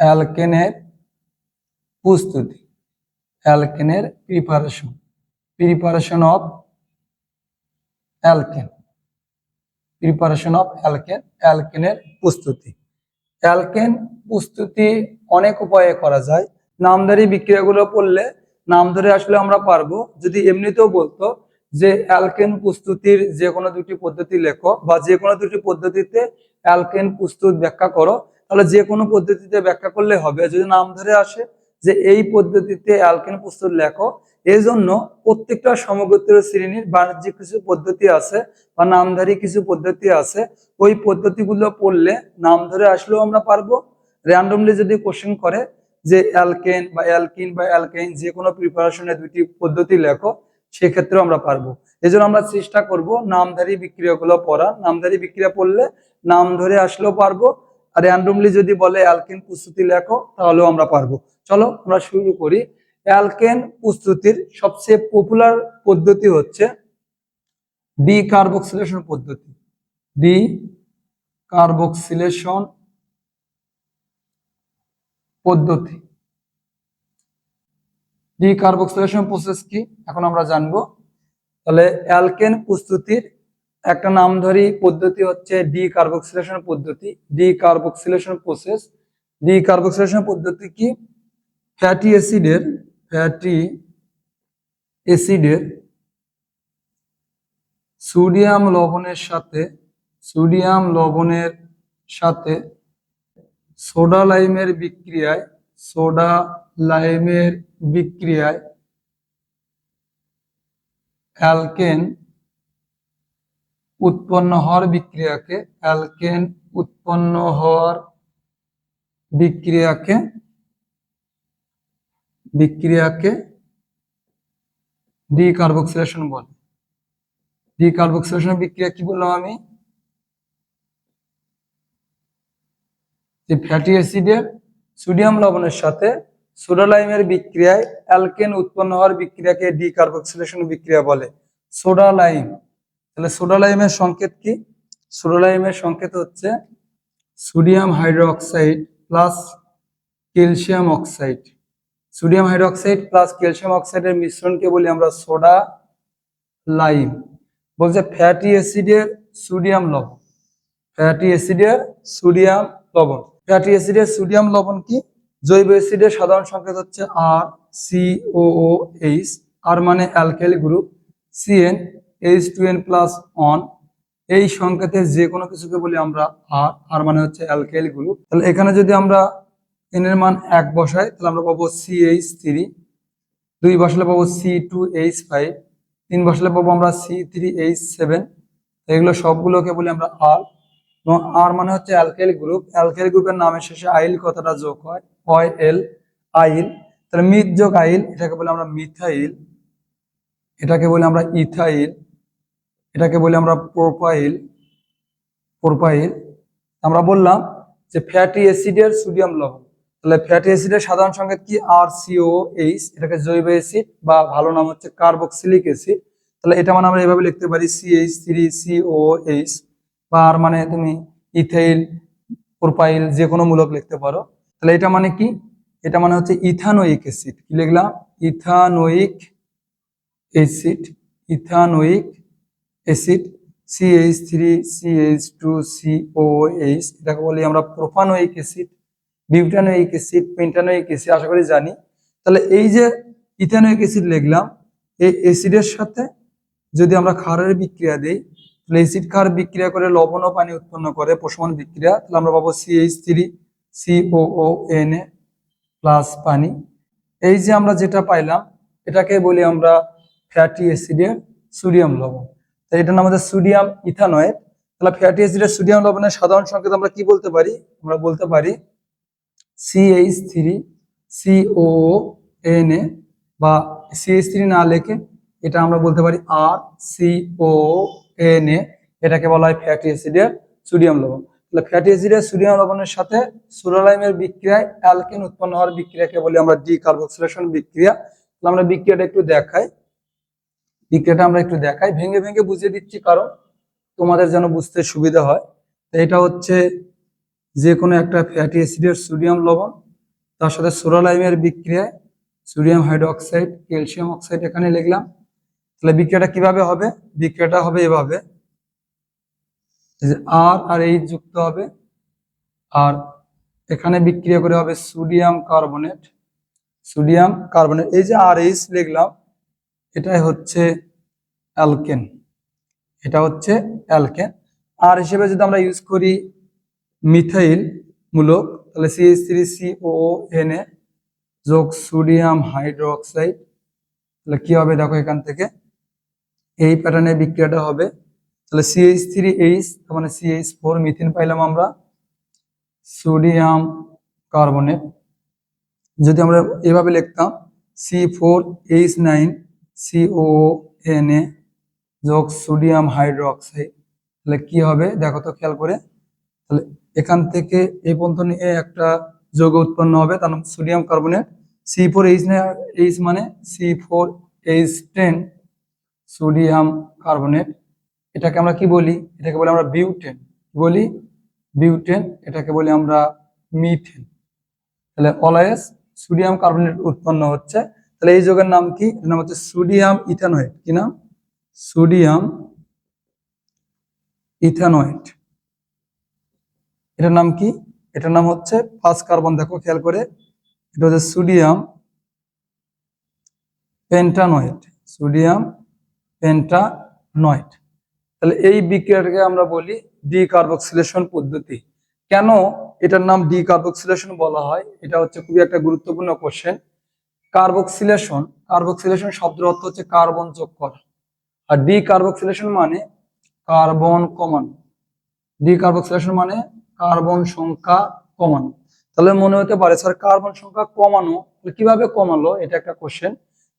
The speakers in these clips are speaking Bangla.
অ্যালকেনের প্রস্তুতি, অ্যালকেনের preparation preparation of alkane preparation of alkane, অ্যালকেনের প্রস্তুতি। অ্যালকেন প্রস্তুতি অনেক উপায়ে করা যায়। নামধারী বিক্রিয়াগুলো পড়লে নাম ধরে আসলে আমরা পারব। যদি এমনিতেও বলতো যে অ্যালকেন প্রস্তুতির যে কোনো দুটি পদ্ধতি লেখো বা যে কোনো দুটি পদ্ধতিতে অ্যালকেন প্রস্তুত ব্যাখ্যা করো তাহলে যে কোনো পদ্ধতিতে ব্যাখ্যা করলে হবে। যদি নাম ধরে আসে যে এই পদ্ধতিতে অ্যালকেন প্রস্তুত লেখো এই জন্য প্রত্যেকটা সমগোত্র শ্রেণির বাণিজ্যিক কিছু পদ্ধতি আছে বা নামধারী কিছু পদ্ধতি আছে। ওই পদ্ধতিগুলো পড়লে নাম ধরে আসলেও আমরা পারব। র্যান্ডমলি যদি কোশ্চেন করে যে অ্যালকেন বা অ্যালকিন বা অ্যালকেন যে কোনো প্রিপারেশনের দুটি পদ্ধতি লেখো, সেক্ষেত্রেও আমরা পারব। এই আমরা চেষ্টা করব নামধারী বিক্রিয়াগুলো পড়া নামধারী বিক্রিয়া পড়লে নাম ধরে আসলেও পারব। র্যান্ডমলি যদি বলে অ্যালকেন প্রস্তুতি লেখো, তাহলেও আমরা পারব। চলো, আমরা শুরু করি। অ্যালকেন প্রস্তুতির সবচেয়ে পপুলার পদ্ধতি হচ্ছে ডি কার্বক্সিলেশন পদ্ধতি। ডি কার্বক্সিলেশন পদ্ধতি। ডি কার্বক্সিলেশন প্রসেস কি? এখন আমরা জানব। তাহলে অ্যালকেন প্রস্তুতির একটা নামধারী পদ্ধতি হচ্ছে ডি কার্বক্সিলেশন পদ্ধতি। Decarboxylation process decarboxylation পদ্ধতি কি? ফ্যাটি অ্যাসিডের ফ্যাটি অ্যাসিডের সোডিয়াম লবণের সাথে, সোডিয়াম লবণের সাথে সোডা লাইমের বিক্রিয়ায়, সোডা লাইমের বিক্রিয়ায় অ্যালকেন উৎপন্ন হওয়ার বিক্রিয়াকে অ্যালকেন উৎপন্ন হওয়ার বিক্রিয়াকে বিক্রিয়াকে ডিকার্বক্সিলেশন বলে। ডিকার্বক্সিলেশন বিক্রিয়া কি বললাম আমি? যে ফ্যাটি অ্যাসিডের সোডিয়াম লবণের সাথে সোডালাইমের বিক্রিয়ায় অ্যালকেন উৎপন্ন হওয়ার বিক্রিয়াকে ডিকার্বক্সিলেশন বিক্রিয়া বলে। সোডালাইম তাহলে সোডালাইমের সংকেত কি? সোডালাইমের সংকেত হচ্ছে sodium hydroxide plus calcium oxide sodium hydroxide plus calcium অক্সাইডের মিশ্রণকে বলি আমরা সোডা লাইম বলছে ফ্যাটি অ্যাসিডের সোডিয়াম লবণ। ফ্যাটি অ্যাসিডের সোডিয়াম লবণ। ফ্যাটি অ্যাসিডের সোডিয়াম লবণ কি? জৈব অ্যাসিডের সাধারণ সংকেত হচ্ছে আর সি ও এইচ আর মানে alkyl group CN H two N plus on এই সংকেতের যে কোনো কিছুকে বলি আমরা আর আর মানে হচ্ছে অ্যালকাইল গ্রুপ তাহলে এখানে যদি আমরা এন এর মান এক বসাই, তাহলে আমরা পাবো সি এইচ থ্রি দুই বসালে পাবো সি টু এইচ ফাইভ তিন বসালে পাবো আমরা সি থ্রি এইচ সেভেন এগুলো সবগুলোকে বলি আমরা আর এবং আর মানে হচ্ছে অ্যালকাইল গ্রুপ অ্যালকাইল গ্রুপের নামের শেষে আইল কথাটা যোগ হয়? অয় এল আইল। তাহলে মিথ যোগ আইল, এটাকে বলে আমরা মিথাইল। এটাকে বলি আমরা ইথাইল। এটাকে বলি আমরা প্রোপাইল প্রোপাইল আমরা বললাম যে ফ্যাটি অ্যাসিডের সোডিয়াম লবণ। তাহলে ফ্যাটি অ্যাসিডের সাধারণ সংকেত কি? আর সিও এইচ এটাকে জৈব অ্যাসিড বা ভালো নাম হচ্ছে কার্বক্সিলিক অ্যাসিড তাহলে এটা মানে আমরা এভাবে লিখতে পারি সিএইচ থ্রি সিও এইচ বা আর মানে তুমি ইথাইল প্রোপাইল যে কোনো মূলক লিখতে পারো। তাহলে এটা মানে কি? এটা মানে হচ্ছে ইথানোইক অ্যাসিড কি লিখলাম? Ethanoic acid ethanoic acid CH three CH two CO H এটাকে বলি আমরা propanoic acid butanoic acid pentanoic acid আশা করি জানি। তাহলে এই যে ইথানোইক অ্যাসিড লিখলাম, এই অ্যাসিডের সাথে যদি আমরা ক্ষারের বিক্রিয়া দিই, তাহলে অ্যাসিড ক্ষার বিক্রিয়া করে লবণ ও পানি উৎপন্ন করে প্রশমন বিক্রিয়া। তাহলে আমরা পাবো CH three CO N A plus পানি। এই যে আমরা যেটা পাইলাম, এটাকে বলি আমরা ফ্যাটি অ্যাসিডের সোডিয়াম লবণ। এটার নাম আমাদের সোডিয়াম ইথানয়েড। তাহলে ফ্যাটি অ্যাসিডের সোডিয়াম লবণের সাধারণ সংকেত আমরা কি বলতে পারি? আমরা বলতে পারি CH three CO N A বা সিএইচ থ্রি না লেখে এটা আমরা বলতে পারি আর সিও এন এ এটাকে বলা হয় ফ্যাটি অ্যাসিডের সোডিয়াম লবণ। তাহলে ফ্যাটি অ্যাসিডের সোডিয়াম লবণের সাথে সোডালাইমের বিক্রিয়ায় অ্যালকেন উৎপন্ন হওয়ার বিক্রিয়াকে বলি আমরা ডি কার্বক্সিলেশন বিক্রিয়া। তাহলে আমরা বিক্রিয়াটা একটু দেখাই। বিক্রিয়াটা আমরা একটু দেখাই। ভেঙে ভেঙে বুঝিয়ে দিচ্ছি কারণ তোমাদের যেন বুঝতে সুবিধা হয়। তো এটা হচ্ছে যে কোনো একটা ফ্যাটি অ্যাসিডের সোডিয়াম লবণ, তার সাথে সোডালাইমের বিক্রিয়ায় সোডিয়াম হাইড্রোক্সাইড ক্যালসিয়াম অক্সাইড এখানে লিখলাম। তাহলে বিক্রিয়াটা কীভাবে হবে? বিক্রিয়াটা হবে এভাবে। আর আর এইচ যুক্ত হবে। আর এখানে বিক্রিয়া করে হবে সোডিয়াম কার্বনেট সোডিয়াম কার্বনেট এই যে আর এইচ লিখলাম এটাই হচ্ছে অ্যালকেন। এটা হচ্ছে অ্যালকেন। আর হিসেবে যদি আমরা ইউজ করি মিথাইল মূলক, তাহলে CH three C O N A যোগ সোডিয়াম হাইড্রোক্সাইড। তাহলে কি হবে দেখো এখান থেকে? এই প্যাটার্নে বিক্রিয়াটা হবে। তাহলে সিএইচ থ্রি এইচ তার মানে সিএইচ ফোর মিথিন পাইলাম আমরা সোডিয়াম কার্বনেট। যদি আমরা এভাবে লিখতাম C four H nine CO N A যোগ সোডিয়াম হাইড্রোক্সাইড তাহলে কি হবে? দেখো তো খেয়াল করে। তাহলে এখান থেকে এই পর্যন্ত নিয়ে একটা যৌগ উৎপন্ন হবে। তার নাম sodium carbonate C four H H মানে C four H ten sodium carbonate এটাকে আমরা কি বলি? এটাকে বলি আমরা বিউটেন বলি? বিউটেন এটাকে বলি আমরা মিথেন তাহলে অলয়েস সোডিয়াম কার্বনেট উৎপন্ন হচ্ছে। তাহলে এই যৌগের নাম কি? নাম হচ্ছে সোডিয়াম ইথানয়েড। কি নাম? Sodium ethanoate. এটার নাম কি? এটার নাম হচ্ছে ফার্স্ট কার্বন, দেখো খেয়াল করে। এটা হচ্ছে সোডিয়াম পেন্টানয়েড। সোডিয়াম পেন্টানয়েড। তাহলে এই বিক্রিয়াটাকে আমরা বলি ডিকার্বক্সিলেশন পদ্ধতি। কেন এটার নাম ডিকার্বক্সিলেশন বলা হয়? এটা হচ্ছে খুবই একটা গুরুত্বপূর্ণ কোশ্চেন কার্বক্সিলেশন কার্বক্সিলেশন শব্দের অর্থ হচ্ছে কার্বন যোগ করা। আর ডিকার্বক্সিলেশন মানে কার্বন কমানো। ডিকার্বক্সিলেশন মানে কার্বন সংখ্যা কমানো। তাহলে মনে হতে পারে, স্যার কার্বন সংখ্যা কমানো কীভাবে কমালো? এটা একটা কোশ্চেন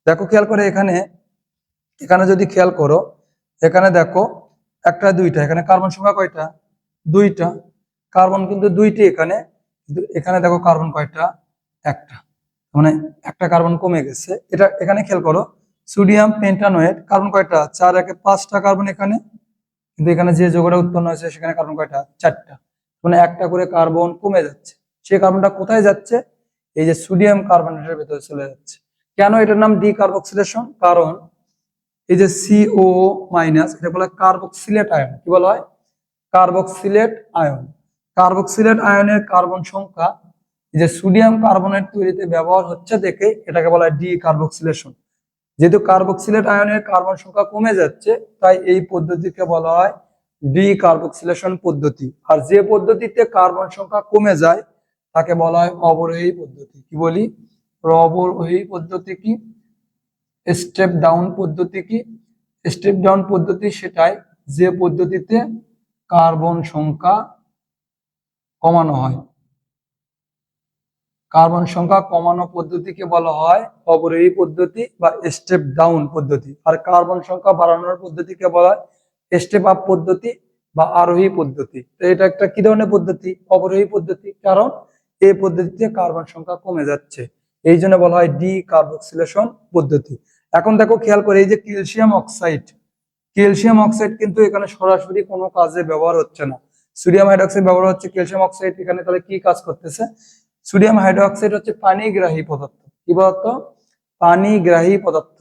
দেখো, খেয়াল করে এখানে এখানে যদি খেয়াল করো, এখানে দেখো, একটা, দুইটা, এখানে কার্বন সংখ্যা কয়টা? দুইটা। কার্বন কিন্তু দুইটি এখানে এখানে দেখো কার্বন কয়টা? একটা। মানে একটা কার্বন কমে গেছে। এটা এখানে খেয়াল করো, সোডিয়াম পেন্টানোয়েট কার্বন কয়টা? চার, একে পাঁচটা কার্বন এখানে। কিন্তু এখানে যে যোগটা উৎপন্ন হয়েছে সেখানে কার্বন কয়টা? চারটা। মানে একটা করে কার্বন কমে যাচ্ছে। সেই কার্বনটা কোথায় যাচ্ছে? এই যে সোডিয়াম কার্বনেটের ভেতরে চলে যাচ্ছে। কেন এটার নাম ডিকার্বক্সিলেশন? কারণ এই যে সিও মাইনাস এটা বলা হয় কার্বক্সিলেট আয়ন কি বলা হয়? কার্বক্সিলেট আয়ন কার্বক্সিলেট আয়নের কার্বন সংখ্যা যে সোডিয়াম কার্বনেট তৈরিতে ব্যবহার হচ্ছে দেখে এটাকে বলা হয় ডি কার্বক্সিলেশন যেহেতু কার্বক্সিলেট আয়নের কার্বন সংখ্যা কমে যাচ্ছে, তাই এই পদ্ধতিকে বলা হয় ডি কার্বক্সিলেশন পদ্ধতি। আর যে পদ্ধতিতে কার্বন সংখ্যা কমে যায়, তাকে বলা হয় অবরোহী পদ্ধতি। কি বলি? অবরোহী পদ্ধতি কি? স্টেপ ডাউন পদ্ধতি কি? স্টেপ ডাউন পদ্ধতি সেটাই যে পদ্ধতিতে কার্বন সংখ্যা কমানো হয়। কার্বন সংখ্যা কমানো পদ্ধতিকে বলা হয় অবরোহী পদ্ধতি বা স্টেপ ডাউন পদ্ধতি। আর কার্বন সংখ্যা বাড়ানোর পদ্ধতিকে বলা হয় স্টেপ আপ পদ্ধতি বা আরোহী পদ্ধতি। তো এটা একটা কি ধরনের পদ্ধতি? অবরোহী পদ্ধতি। কারণ এই পদ্ধতিতে কার্বন সংখ্যা কমে যাচ্ছে। এই জন্য বলা হয় ডি কার্বক্সিলেশন পদ্ধতি। এখন দেখো, খেয়াল করে এই যে ক্যালসিয়াম অক্সাইড ক্যালসিয়াম অক্সাইড কিন্তু এখানে সরাসরি কোনো কাজে ব্যবহার হচ্ছে না। সোডিয়াম হাইড্রক্সাইড ব্যবহার হচ্ছে। ক্যালসিয়াম অক্সাইড এখানে তাহলে কি কাজ করতেছে? সোডিয়াম হাইড্রোক্সাইড হচ্ছে পানিগ্রাহী পদার্থ। কি পদার্থ? পানিগ্রাহী পদার্থ।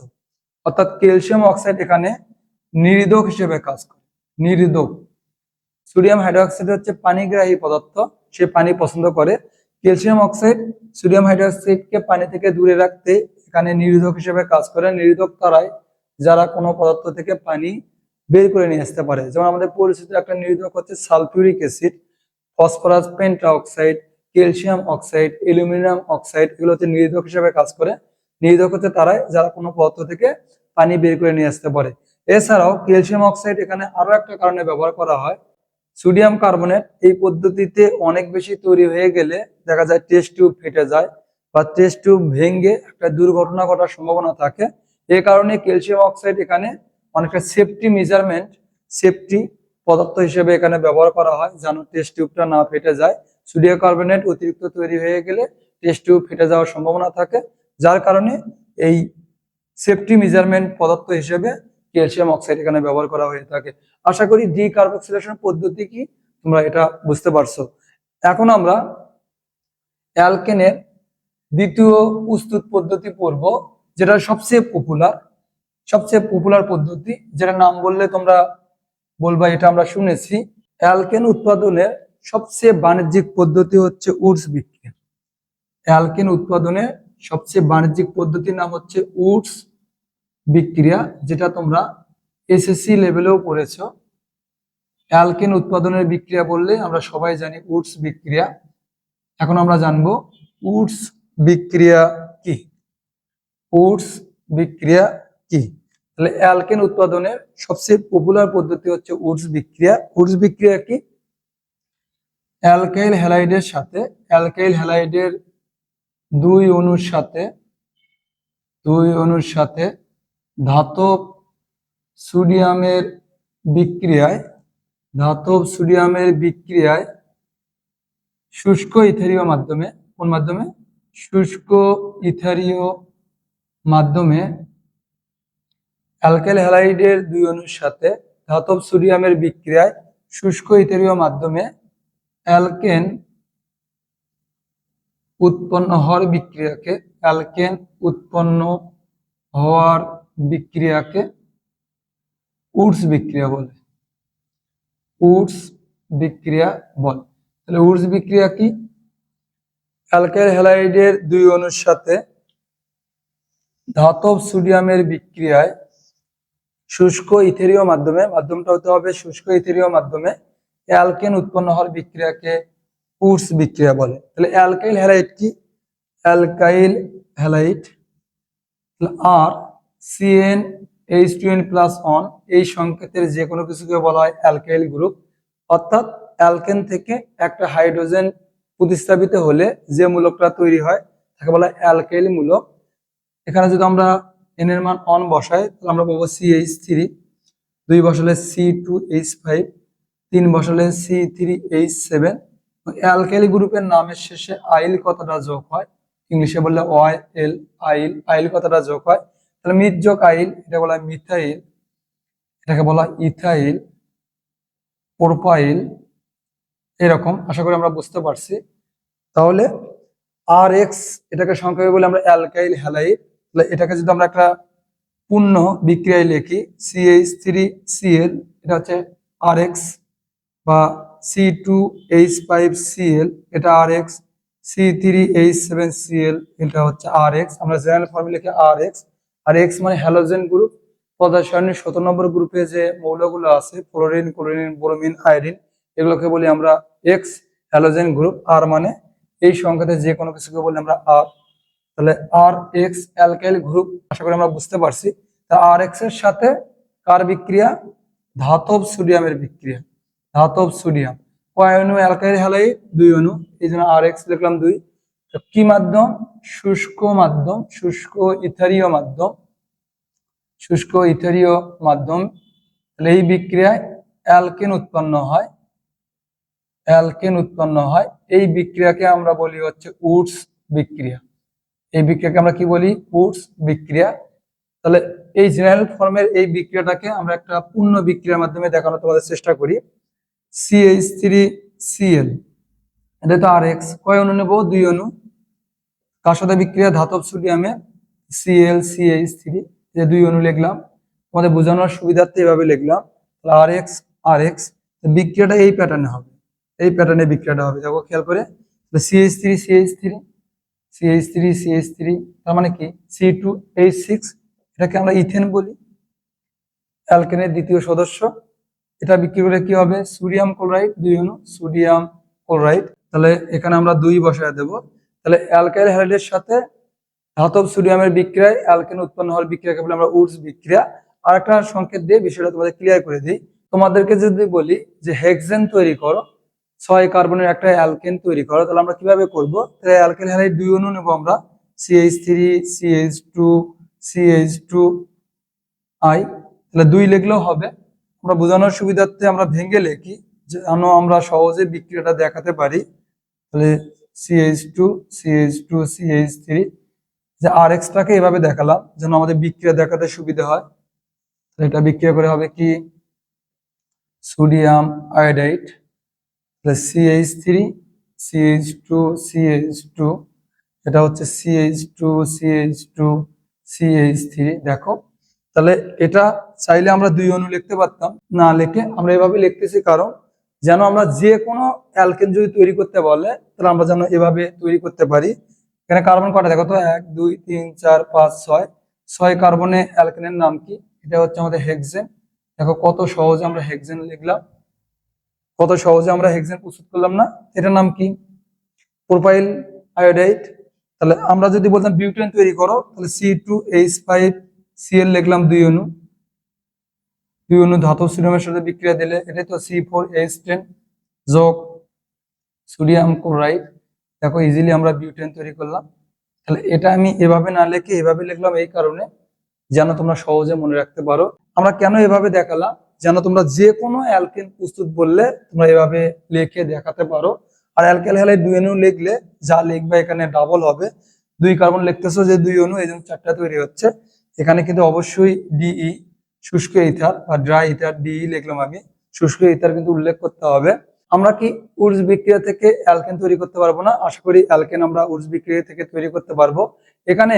অর্থাৎ ক্যালসিয়াম অক্সাইড এখানে নির্দোক হিসেবে কাজ করে। নির্দোক। সোডিয়াম হাইড্রোক্সাইড হচ্ছে পানিগ্রাহী পদার্থ। সে পানি পছন্দ করে। ক্যালসিয়াম অক্সাইড সোডিয়াম হাইড্রোক্সাইডকে পানি থেকে দূরে রাখতে এখানে নিরোধক হিসেবে কাজ করে। নিরোধক তারাই যারা কোনো পদার্থ থেকে পানি বের করে নিয়ে আসতে পারে। যেমন আমাদের পরিচিত একটা নিরোধক হচ্ছে sulphuric acid, phosphorus pentoxide calcium oxide, aluminium oxide এগুলো হচ্ছে নিরোধক হিসেবে কাজ করে। নিরোধক হচ্ছে তারাই যারা কোনো পদার্থ থেকে পানি বের করে নিয়ে আসতে পারে। এছাড়াও ক্যালসিয়াম অক্সাইড এখানে আরও একটা কারণে ব্যবহার করা হয়। সোডিয়াম কার্বনেট এই পদ্ধতিতে অনেক বেশি তৈরি হয়ে গেলে দেখা যায় টেস্ট টিউব ফেটে যায় বা টেস্ট টিউব ভেঙে একটা দুর্ঘটনা ঘটার সম্ভাবনা থাকে। এই কারণে ক্যালসিয়াম অক্সাইড এখানে অনেকটা সেফটি মেজারমেন্ট সেফটি পদার্থ হিসেবে এখানে ব্যবহার করা হয় যেন টেস্ট টিউবটা না ফেটে যায়। সোডিয়াম কার্বনেট অতিরিক্ত তৈরি হয়ে গেলে টেস্ট টিউব ফেটে যাওয়ার সম্ভাবনা থাকে, যার কারণে এই সেফটি মেজারমেন্ট পদার্থ হিসেবে ক্যালসিয়াম অক্সাইড এখানে ব্যবহার করা হয়ে থাকে। আশা করি ডিকার্বক্সিলেশন পদ্ধতি কি তোমরা এটা বুঝতে পারছ। এখন আমরা অ্যালকেনের দ্বিতীয় প্রস্তুত পদ্ধতি পড়ব, যেটা সবচেয়ে পপুলার সবচেয়ে পপুলার পদ্ধতি যেটা নাম বললে তোমরা বলবা, এটা আমরা শুনেছি। অ্যালকেন উৎপাদনের সবচেয়ে বাণিজ্যিক পদ্ধতি হচ্ছে উডস বিক্রিয়া অ্যালকেন উৎপাদনে সবচেয়ে বাণিজ্যিক পদ্ধতির নাম হচ্ছে উডস বিক্রিয়া, যেটা তোমরা এসএসসি লেভেলেও পড়েছো। অ্যালকেন উৎপাদনের বিক্রিয়া বললে আমরা সবাই জানি উডস বিক্রিয়া। এখন আমরা জানব উডস বিক্রিয়া কি? উডস বিক্রিয়া কি? তাহলে অ্যালকেন উৎপাদনের সবচেয়ে পপুলার পদ্ধতি হচ্ছে উডস বিক্রিয়া। উডস বিক্রিয়া কি? অ্যালকাইল হ্যালাইডের সাথে, অ্যালকাইল হ্যালাইডের দুই অণুর সাথে, দুই অণুর সাথে ধাতব সোডিয়ামের বিক্রিয়ায়, ধাতব সোডিয়ামের বিক্রিয়ায় শুষ্ক ইথেরীয় মাধ্যমে, কোন মাধ্যমে? শুষ্ক ইথারীয় মাধ্যমে অ্যালকাইল হ্যালাইডের দুই অণুর সাথে ধাতব সোডিয়ামের বিক্রিয়ায় শুষ্ক ইথেরীয় মাধ্যমে অ্যালকেন উৎপন্ন হওয়ার বিক্রিয়াকে, অ্যালকেন উৎপন্ন হওয়ার বিক্রিয়াকে উডস বিক্রিয়া বলে। উডস বিক্রিয়া বলে। তাহলে উডস বিক্রিয়া কি? অ্যালকাইল হ্যালাইডের দুই অণুর সাথে ধাতব সোডিয়ামের বিক্রিয়ায় শুষ্ক ইথেরীয় মাধ্যমে, মাধ্যমটা হতে হবে শুষ্ক ইথেরীয় মাধ্যমে অ্যালকেন উৎপন্ন হওয়ার বিক্রিয়াকে উডস বিক্রিয়া বলে। তাহলে অ্যালকাইল হ্যালাইট কি? Alkyl halide R CN H two N plus on এই সংকেতের যে কোনো কিছুকে বলা হয় অ্যালকাইল গ্রুপ। অর্থাৎ অ্যালকেন থেকে একটা হাইড্রোজেন প্রতিস্থাপিত হলে যে মূলকটা তৈরি হয়, তাকে বলা হয় অ্যালকাইল মূলক। এখানে যদি আমরা এন এর মান অন বসাই, তাহলে আমরা পাবো সি এইচ থ্রি দুই বসালে সি টু এইচ ফাইভ তিন বসালে C three H seven alkyl গ্রুপের নামের শেষে আইল কথাটা যোগ হয়? ইংলিশে বললে ওয়াই এল আইল। আইল কথাটা যোগ হয়? তাহলে মিথ যোগ আইল, এটা বলা হয় মিথাইল এটাকে বলা হয় ইথাইল প্রোপাইল এরকম, আশা করি আমরা বুঝতে পারছি। তাহলে আর এক্স এটাকে সংক্ষেপে বলে আমরা অ্যালকাইল হ্যালাইড তাহলে এটাকে যদি আমরা একটা পূর্ণ বিক্রিয়ায় লিখি সিএইচ থ্রি সিএল এটা হচ্ছে আর এক্স বা C two H five CL এটা R X C three H seven CL এটা হচ্ছে আর এক্স আমরা জেনারেল ফর্মে লিখি আর এক্স আর এক্স মানে হ্যালোজেন গ্রুপ পদার্থসারণীর সতেরো নম্বর গ্রুপে যে মৌলগুলো আছে ফ্লোরিন ক্লোরিন ব্রোমিন আয়োডিন এগুলোকে বলি আমরা এক্স হ্যালোজেন গ্রুপ আর মানে এই সংখ্যাতে যে কোনো কিছুকে বলি আমরা আর তাহলে আর এক্স অ্যালকাইল গ্রুপ আশা করি আমরা বুঝতে পারছি। তা আর এক্সের সাথে কার বিক্রিয়া? ধাতব সোডিয়ামের বিক্রিয়া। ধাতব সোডিয়াম। কয় অণু অ্যালকাইল হ্যালাইড দুই অণু এই জন্য আর এক্স লিখলাম দুই। কি মাধ্যম? শুষ্ক মাধ্যম, শুষ্ক ইথারীয় মাধ্যম। শুষ্ক ইথারীয় মাধ্যম। তাহলে এই বিক্রিয়ায় অ্যালকেন উৎপন্ন হয়। অ্যালকেন উৎপন্ন হয়। এই বিক্রিয়াকে আমরা বলি হচ্ছে উডস বিক্রিয়া। এই বিক্রিয়াকে আমরা কি বলি? উডস বিক্রিয়া। তাহলে এই জেনারেল ফর্মের এই বিক্রিয়াটাকে আমরা একটা পূর্ণ বিক্রিয়ার মাধ্যমে দেখানোর তোমাদের চেষ্টা করি। সিএইচ থ্রি সিএল এটা তো আর এক্স কয় অণু নেব? দুই অণু কার সাথে বিক্রিয়া? ধাতব সোডিয়ামে সিএল সিএইচ থ্রি যে দুই অণু লিখলাম। তোমাদের বোঝানোর সুবিধার্থে এভাবে লিখলাম। আর এক্স আর এক্স বিক্রিয়াটা এই প্যাটার্নে হবে। এই প্যাটার্নে বিক্রিয়াটা হবে। দেখো, খেয়াল করে। CH three CH three CH three CH three তার মানে কি? সি টু এইচ সিক্স এটাকে আমরা ইথেন বলি। অ্যালকেনের দ্বিতীয় সদস্য। এটা বিক্রি করে কি হবে? সোডিয়াম ক্লোরাইড, দুই অণু সোডিয়াম ক্লোরাইড। তাহলে এখানে আমরা দুই বসায় দেব। তাহলে অ্যালকাইল হ্যালাইডের সাথে ধাতব সোডিয়ামের বিক্রিয়ায় অ্যালকেন উৎপন্ন হওয়ার বিক্রিয়াকে বলে আমরা উডস বিক্রিয়া। আর একটা সংকেত দিয়ে বিষয়টা তোমাদের ক্লিয়ার করে দিই। তোমাদেরকে যদি বলি যে হেক্সেন তৈরি করো, ছয় কার্বনের একটা অ্যালকেন তৈরি করো, তাহলে আমরা কীভাবে করব? তাহলে অ্যালকেন হ্যালাইড দুই অণু নেব আমরা। CH three CH two CH two I তাহলে দুই লিখলেও হবে। আমরা বোঝানোর সুবিধার্থে আমরা ভেঙে লেখি যেন আমরা সহজে বিক্রিয়াটা দেখাতে পারি। তাহলে CH two CH two CH three যে আর এক্সটাকে এভাবে দেখালাম, যেন আমাদের বিক্রিয়া দেখাতে সুবিধা হয়। এটা বিক্রিয়া করে হবে কি? Sodium iodide plus CH three CH two CH two এটা হচ্ছে CH two CH two CH three দেখো। তাহলে এটা চাইলে আমরা দুই অণু লিখতে পারতাম, না লিখে আমরা এভাবে লিখতেছি কারণ যেন আমরা যে কোনো অ্যালকেন যদি তৈরি করতে বলে, তাহলে আমরা যেন এভাবে তৈরি করতে পারি। এখানে কার্বন কটা দেখো তো, এক, দুই, তিন, চার, পাঁচ, ছয়। ছয় কার্বনে অ্যালকেনের নাম কি? এটা হচ্ছে আমাদের হেক্সেন দেখো কত সহজে আমরা হেক্সেন লিখলাম। কত সহজে আমরা হেক্সেন প্রস্তুত করলাম না? এটার নাম কি? প্রোপাইল আয়োডাইড তাহলে আমরা যদি বলতাম বিউটেন তৈরি করো, তাহলে C two H five CL লিখলাম দুই অণু দুই অণু ধাতব সিরমের সাথে বিক্রিয়া দিলে এটাই তো সি ফোর এইচ টেন যোগ সোডিয়াম ক্লোরাইড। দেখো ইজিলি আমরা বিউটেন তৈরি করলাম। তাহলে এটা আমি এভাবে না লিখে এভাবে লিখলাম এই কারণে, যেন তোমরা সহজে মনে রাখতে পারো। আমরা কেন এভাবে দেখালাম? যেন তোমরা যে কোনো অ্যালকেন প্রস্তুত বললে তোমরা এভাবে লিখে দেখাতে পারো। আর অ্যালকেল হ্যালাইড দুই অনু লিখলে যা লিখবে এখানে ডাবল হবে। দুই কার্বন লিখতেছো যে দুই অণু, এই জন্য চারটা তৈরি হচ্ছে। এখানে কিন্তু অবশ্যই ডিই শুষ্ক ইথার বা ড্রাই ইথার ডিই লিখলাম আমি। শুষ্ক ইথার কিন্তু উল্লেখ করতে হবে। আমরা কি উর্জ বিক্রিয়া থেকে অ্যালকেন তৈরি করতে পারব না? আশা করি অ্যালকেন আমরা উর্জ বিক্রিয়া থেকে তৈরি করতে পারব। এখানে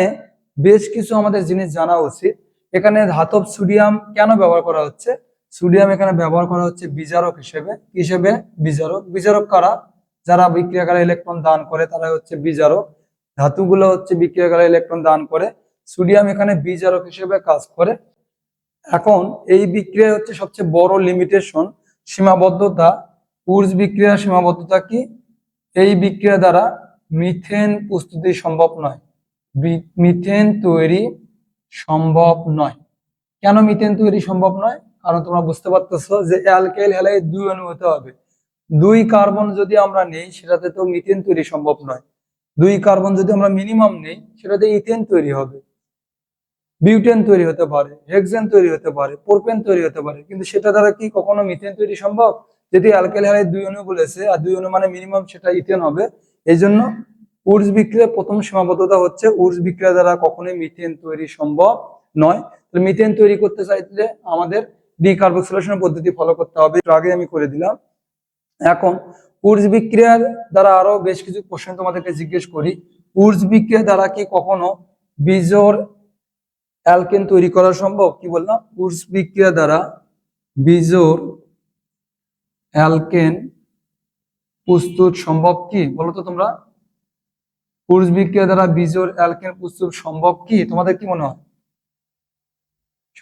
বেশ কিছু আমাদের জিনিস জানা উচিত। এখানে ধাতব সোডিয়াম কেন ব্যবহার করা হচ্ছে? সোডিয়াম এখানে ব্যবহার করা হচ্ছে বিজারক হিসেবে। হিসেবে বিজারক? বিজারক কারা? যারা বিক্রিয়াকারে ইলেকট্রন দান করে, তারা হচ্ছে বিজারক। ধাতুগুলো হচ্ছে বিক্রিয়াকারে ইলেকট্রন দান করে। সোডিয়াম এখানে বিজারক হিসেবে কাজ করে। এখন এই বিক্রিয়া হচ্ছে সবচেয়ে বড় লিমিটেশন সীমাবদ্ধতা। উর্জ বিক্রিয়ার সীমাবদ্ধতা কি? এই বিক্রিয়া দ্বারা মিথেন প্রস্তুতি সম্ভব নয়। মিথেন তৈরি সম্ভব নয়। কেন মিথেন তৈরি সম্ভব নয়? কারণ তোমরা বুঝতে পারতেছো যে অ্যালকাইল হ্যালাইড দুই অণু হতে হবে। দুই কার্বন যদি আমরা নেই, সেটাতে তো মিথেন তৈরি সম্ভব নয়। দুই কার্বন যদি আমরা মিনিমাম নেই, সেটাতে ইথেন তৈরি হবে। বিউটেন তৈরি হতে পারে, হেক্সেন তৈরি হতে পারে, প্রোপেন তৈরি হতে পারে, কিন্তু সেটা দ্বারা কি কখনো মিথেন তৈরি সম্ভব? যদি হ্যালাইড দুই অণু বলেছে আর দুই অণু মানে মিনিমাম সেটা ইথেন হবে। এই জন্য উর্জ বিক্রিয়ার প্রথম সীমাবদ্ধতা হচ্ছে উর্জ বিক্রিয়া দ্বারা কখনোই মিথেন তৈরি সম্ভব নয়। মিথেন তৈরি করতে চাইলে আমাদের ডিকার্বক্সিলেশন পদ্ধতি ফলো করতে হবে। আগে আমি করে দিলাম। এখন, উর্জ বিক্রিয়ার দ্বারা আরও বেশ কিছু প্রশ্ন তোমাদেরকে জিজ্ঞেস করি। উর্জ বিক্রিয়া দ্বারা কি কখনো বিজোর অ্যালকেন তৈরি করা সম্ভব? কি বললাম? উর্জ বিক্রিয়া দ্বারা বিজোর অ্যালকেন প্রস্তুত সম্ভব কি? বলো তো তোমরা। উর্জ বিক্রিয়া দ্বারা বিজোর অ্যালকেন প্রস্তুত সম্ভব কি? তোমাদের কি মনে হয়?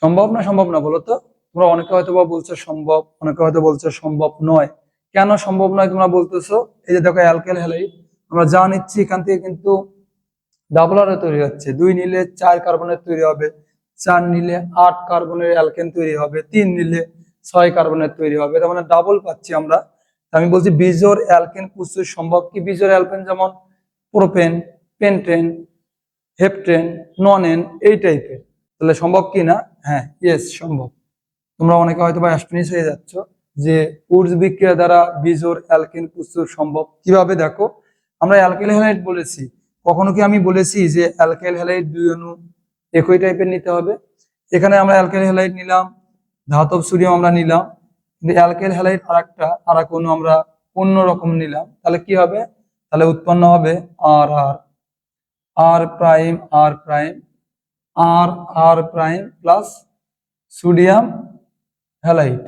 সম্ভব না সম্ভব না, বলো তো। তোমরা অনেকে হয়তো বা বলছো সম্ভব, অনেকে হয়তো বলছো সম্ভব নয়। কেন সম্ভব নয় তোমরা বলতেছো? এই যে দেখো অ্যালকেল হ্যালাইড, আমরা যা নিচ্ছি এখান থেকে কিন্তু ডাবলারে তৈরি হচ্ছে। দুই নিলে চার কার্বনের তৈরি হবে, চার নিলে আট কার্বনের অ্যালকেন তৈরি হবে, তিন নিলে ছয় কার্বনের তৈরি হবে। তার মানে ডাবল পাচ্ছি আমরা। আমি বলছি বিজোর অ্যালকেন প্রস্তুত সম্ভব কি? বিজোর অ্যালকেন যেমন প্রোপেন পেন্টেন হেপটেন ননেন এই টাইপের তাহলে সম্ভব কি না? হ্যাঁ ইয়েস সম্ভব। তোমরা অনেকে হয়তো বা অ্যাস্টনিস হয়ে যাচ্ছ যে উর্জ বিক্রিয়া দ্বারা বিজোর অ্যালকেন প্রস্তুত সম্ভব। কীভাবে? দেখো, আমরা অ্যালকেল হ্যালাইড বলেছি। কখনো কি আমি বলেছি যে অ্যালকেল হ্যালাইড দুই অণু একই টাইপের নিতে হবে? এখানে আমরা অ্যালকেল হ্যালাইড নিলাম, ধাতব সোডিয়াম আমরা নিলাম, কিন্তু অ্যালকেল হ্যালাইড আর একটা আর অণু আমরা অন্য রকম নিলাম। তাহলে কি হবে? তাহলে উৎপন্ন হবে R R R prime R prime, R R prime plus sodium halide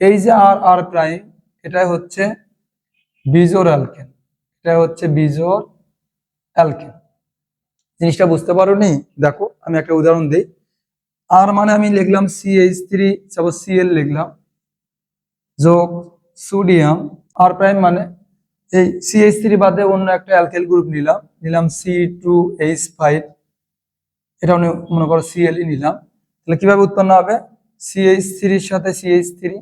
এই যে আর আর প্রাইম এটা হচ্ছে বিজোর অ্যালকেন এটা হচ্ছে বিজোর অ্যালকেন জিনিসটা বুঝতে পারোনি? দেখো, আমি একটা উদাহরণ দিই। আর মানে আমি লিখলাম সিএইচ থ্রি সাপোজ সিএল লিখলাম। যোগ সোডিয়াম আর প্রাইম মানে এই সিএইচ থ্রি বাদে অন্য একটা অ্যালকেল গ্রুপ নিলাম। নিলাম সি টু এইচ ফাইভ এটা মনে- মনে করো সিএল নিলাম। তাহলে কীভাবে উৎপন্ন হবে? সিএইচ থ্রির সাথে CH three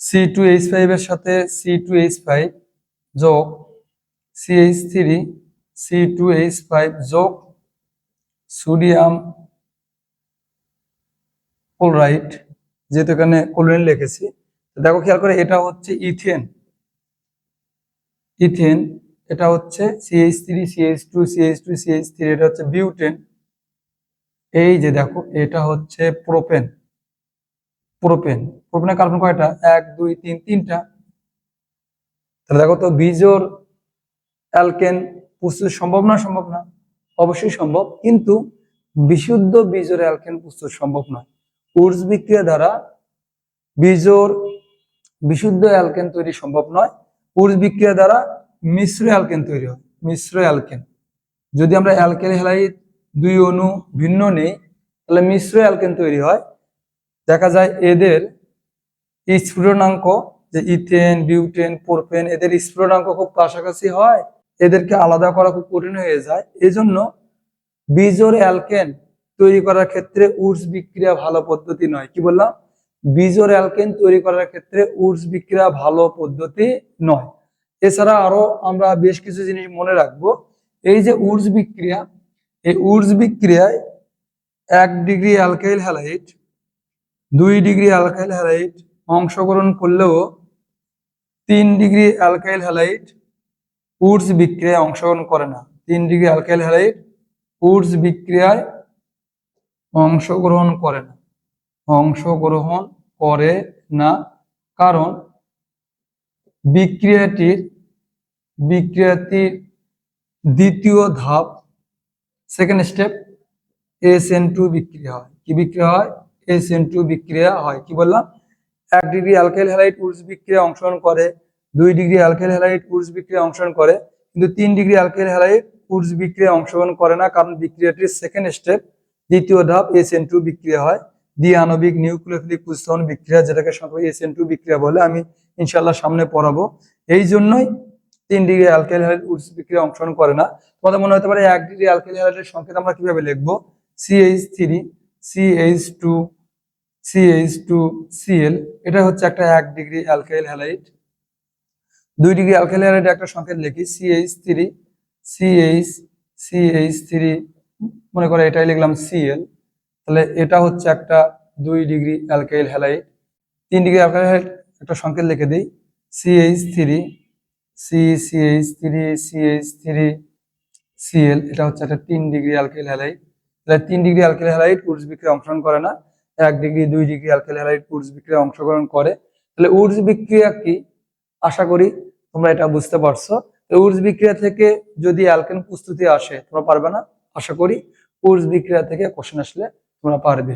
C two H five এর সাথে সি টু এইচ ফাইভ যোগ CH three C two H five যোগ সোডিয়াম ক্লোরাইড যেহেতু এখানে ক্লোরিন লিখেছি। দেখো খেয়াল করে, এটা হচ্ছে ইথেন। ইথেন, এটা হচ্ছে CH three CH two CH two CH three এটা হচ্ছে বিউটেন। এই যে দেখো, এটা হচ্ছে প্রোপেন। প্রোপেন। প্রোপেনের কার্বন কয়টা? এক, দুই, তিন, তিনটা। তাহলে দেখো তো, বিজোর অ্যালকেন প্রস্তুত সম্ভব না সম্ভব না? অবশ্যই সম্ভব, কিন্তু বিশুদ্ধ বীজের অ্যালকেন প্রস্তুত সম্ভব নয়। উর্জ বিক্রিয়া দ্বারা বীজর বিশুদ্ধ অ্যালকেন তৈরি সম্ভব নয়। উর্জ বিক্রিয়া দ্বারা মিশ্র অ্যালকেন তৈরি হয়, মিশ্র অ্যালকেন। যদি আমরা অ্যালকেন হ্যালাইড দুই অণু ভিন্ন নেই, তাহলে মিশ্র অ্যালকেন তৈরি হয়। দেখা যায় এদের স্ফুটনাঙ্ক যে ইথেন, বিউটেন প্রোপেন এদের স্ফুটনাঙ্ক খুব কাছাকাছি হয়। এদেরকে আলাদা করা খুব কঠিন হয়ে যায়। এজন্য বীজোর অ্যালকেন তৈরি করার ক্ষেত্রে উর্স বিক্রিয়া ভালো পদ্ধতি নয়। কি বললাম? বীজোর অ্যালকেন তৈরি করার ক্ষেত্রে উর্স বিক্রিয়া ভালো পদ্ধতি নয়। এছাড়া আরও আমরা বেশ কিছু জিনিস মনে রাখব। এই যে উর্স বিক্রিয়া, এই উর্স বিক্রিয়ায় এক ডিগ্রি অ্যালকাইল হ্যালাইট, দুই ডিগ্রি অ্যালকাইল হ্যালাইট অংশগ্রহণ করলেও তিন ডিগ্রি অ্যালকাইল হ্যালাইড উডস বিক্রিয়ায় অংশগ্রহণ করে না। তিন ডিগ্রি অ্যালকাইল হ্যালাইড উডস বিক্রিয়ায় অংশগ্রহণ করে না। অংশগ্রহণ করে না কারণ বিক্রিয়াটির বিক্রিয়াটির দ্বিতীয় ধাপ second step S N two বিক্রিয়া হয়। কি বিক্রিয়া হয়? এস এন টু বিক্রিয়া হয়। কি বললাম? এক ডিগ্রি অ্যালকাইল হ্যালাইড উডস বিক্রিয়া অংশগ্রহণ করে দুই ডিগ্রি অ্যালকাইল হ্যালাইড উডস বিক্রিয়া অংশগ্রহণ করে, কিন্তু তিন ডিগ্রি অ্যালকেল হ্যালাইড উডস বিক্রিয়া অংশগ্রহণ করে না, কারণ বিক্রিয়াটির সেকেন্ড স্টেপ দ্বিতীয় ধাপ এস এন টু বিক্রিয়া হয়। দ্বি আণবিক নিউক্লিওফিলিক পুস্তন বিক্রিয়া, যেটাকে এস এন টু বিক্রিয়া বলে, আমি ইনশাল্লাহ সামনে পড়াবো। এই জন্যই তিন ডিগ্রি অ্যালকেল হ্যালাইড উডস বিক্রিয়া অংশগ্রহণ করে না। তোমাদের মনে হতে পারে এক ডিগ্রি অ্যালকেল হ্যালাইডের সংকেত আমরা কীভাবে লিখব? CH three CH two CH two CL এটা হচ্ছে একটা এক ডিগ্রি অ্যালকাইল হ্যালাইড দুই ডিগ্রি হ্যালাইড একটা সংকেত লিখি CH three CH CH three মনে করে এটাই লিখলাম সিএল তাহলে এটা হচ্ছে একটা দুই ডিগ্রি অ্যালকাইল হ্যালাইড তিন ডিগ্রি অ্যালকাইল হ্যালাইড একটা সংকেত লিখে দিই CH three C CH three CH three CL এটা হচ্ছে একটা তিন ডিগ্রি অ্যালকাইল হ্যালাইড তাহলে তিন ডিগ্রি অ্যালকাইল হ্যালাইড উডস বিক্রিয়া অংশগ্রহণ করে না, এক ডিগ্রি, দুই ডিগ্রি অ্যালকাইল হ্যালাইড উডস বিক্রিয়া অংশগ্রহণ করে। তাহলে উডস বিক্রিয়া কি? আশা করি তোমরা এটা বুঝতে পারছ। উর্জ বিক্রিয়া থেকে যদি অ্যালকেন প্রস্তুতি আসে, তোমরা পারবে না? আশা করি উর্জ বিক্রিয়া থেকে কোশ্চেন আসলে তোমরা পারবে।